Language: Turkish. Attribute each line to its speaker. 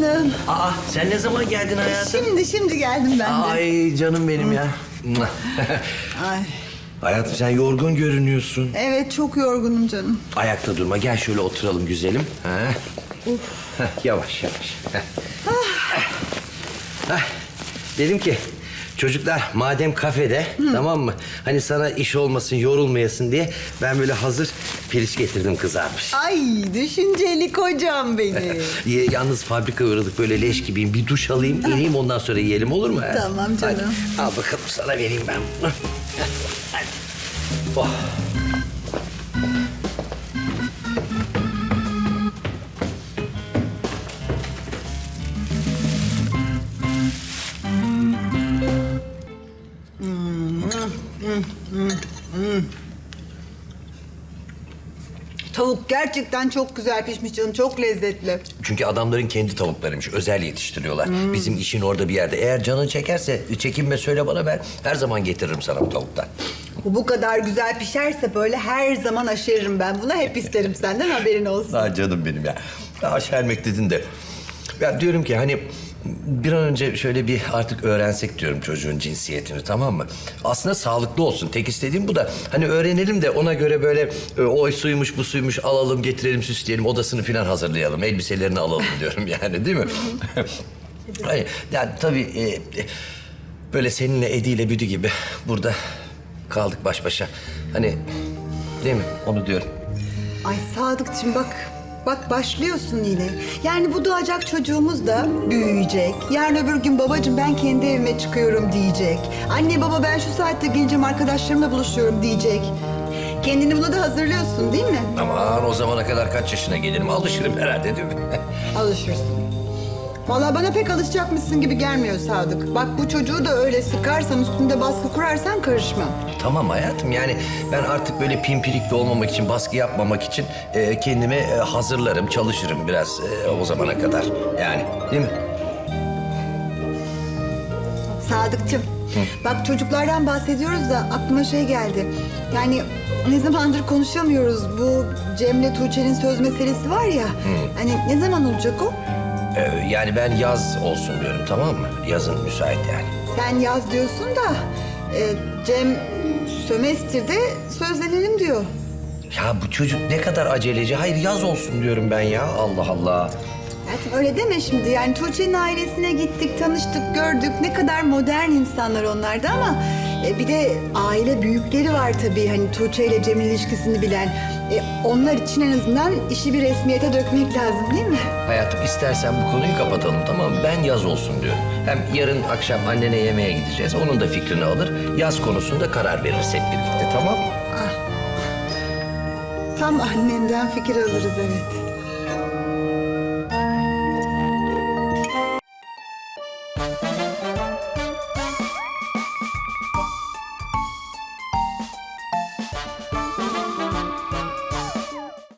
Speaker 1: canım.
Speaker 2: Aa sen ne zaman geldin hayatım?
Speaker 1: Şimdi şimdi geldim ben de.
Speaker 2: Ay canım benim ya.
Speaker 1: Ay.
Speaker 2: hayatım sen yorgun görünüyorsun.
Speaker 1: Evet çok yorgunum canım.
Speaker 2: Ayakta durma gel şöyle oturalım güzelim. Ha. Heh, yavaş yavaş. Heh. Heh. Dedim ki çocuklar madem kafede tamam mı? Hani sana iş olmasın yorulmayasın diye ben böyle hazır piliç getirdim kızarmış.
Speaker 1: Ay düşünceli kocam benim.
Speaker 2: Y- Yalnız fabrika uğradık böyle leş gibiyim. Bir duş alayım, ineyim ondan sonra yiyelim olur mu?
Speaker 1: Tamam canım.
Speaker 2: Hadi, al bakalım sana vereyim ben bunu. Hadi. Oh.
Speaker 1: Tavuk gerçekten çok güzel pişmiş canım. Çok lezzetli.
Speaker 2: Çünkü adamların kendi tavuklarıymış. Özel yetiştiriyorlar. Bizim işin orada bir yerde. Eğer canın çekerse çekinme söyle bana ben her zaman getiririm sana bu tavuktan.
Speaker 1: Bu bu kadar güzel pişerse böyle her zaman aşeririm ben buna. Hep isterim senden haberin olsun.
Speaker 2: Ha canım benim ya. Ya şermek dedin de. Ya diyorum ki hani bir an önce şöyle bir artık öğrensek diyorum çocuğun cinsiyetini tamam mı? Aslında sağlıklı olsun. Tek istediğim bu da. Hani öğrenelim de ona göre böyle e, o suymuş bu suymuş alalım getirelim süsleyelim odasını falan hazırlayalım. Elbiselerini alalım diyorum yani değil mi? Hayır, yani tabii e, e, böyle seninle Edi ile Büdü gibi burada kaldık baş başa. Hani değil mi? Onu diyorum.
Speaker 1: Ay Sadıkçım bak. Bak başlıyorsun yine. Yani bu doğacak çocuğumuz da büyüyecek. Yarın öbür gün babacığım ben kendi evime çıkıyorum diyecek. Anne baba ben şu saatte geleceğim arkadaşlarımla buluşuyorum diyecek. Kendini buna da hazırlıyorsun değil mi?
Speaker 2: Aman o zamana kadar kaç yaşına gelirim alışırım herhalde değil mi?
Speaker 1: Alışırsın. Vallahi bana pek alışacakmışsın gibi gelmiyor Sadık. Bak bu çocuğu da öyle sıkarsan üstünde baskı kurarsan karışmam.
Speaker 2: tamam hayatım yani ben artık böyle pimpirikli olmamak için, baskı yapmamak için e, kendimi e, hazırlarım, çalışırım biraz e, o zamana kadar. Yani değil mi?
Speaker 1: Sadıkçım. Bak çocuklardan bahsediyoruz da aklıma şey geldi. Yani ne zamandır konuşamıyoruz. Bu Cem'le Tuğçe'nin söz meselesi var ya. Hani ne zaman olacak o?
Speaker 2: E, yani ben yaz olsun diyorum tamam mı? Yazın müsait yani.
Speaker 1: Sen yaz diyorsun da e, Cem sömestirde sözlenelim diyor.
Speaker 2: Ya bu çocuk ne kadar aceleci. Hayır yaz olsun diyorum ben ya. Allah Allah.
Speaker 1: Hayatım öyle deme şimdi. Yani Tuğçe'nin ailesine gittik, tanıştık, gördük. Ne kadar modern insanlar onlar da ama... e, bir de aile büyükleri var tabii. Hani Tuğçe ile Cem'in ilişkisini bilen. E, onlar için en azından işi bir resmiyete dökmek lazım değil mi?
Speaker 2: Hayatım istersen bu konuyu kapatalım tamam mı? Ben yaz olsun diyorum. Hem yarın akşam annene yemeğe gideceğiz. Onun da fikrini alır. Yaz konusunda karar veririz hep birlikte tamam mı?
Speaker 1: Tam annenden fikir alırız evet.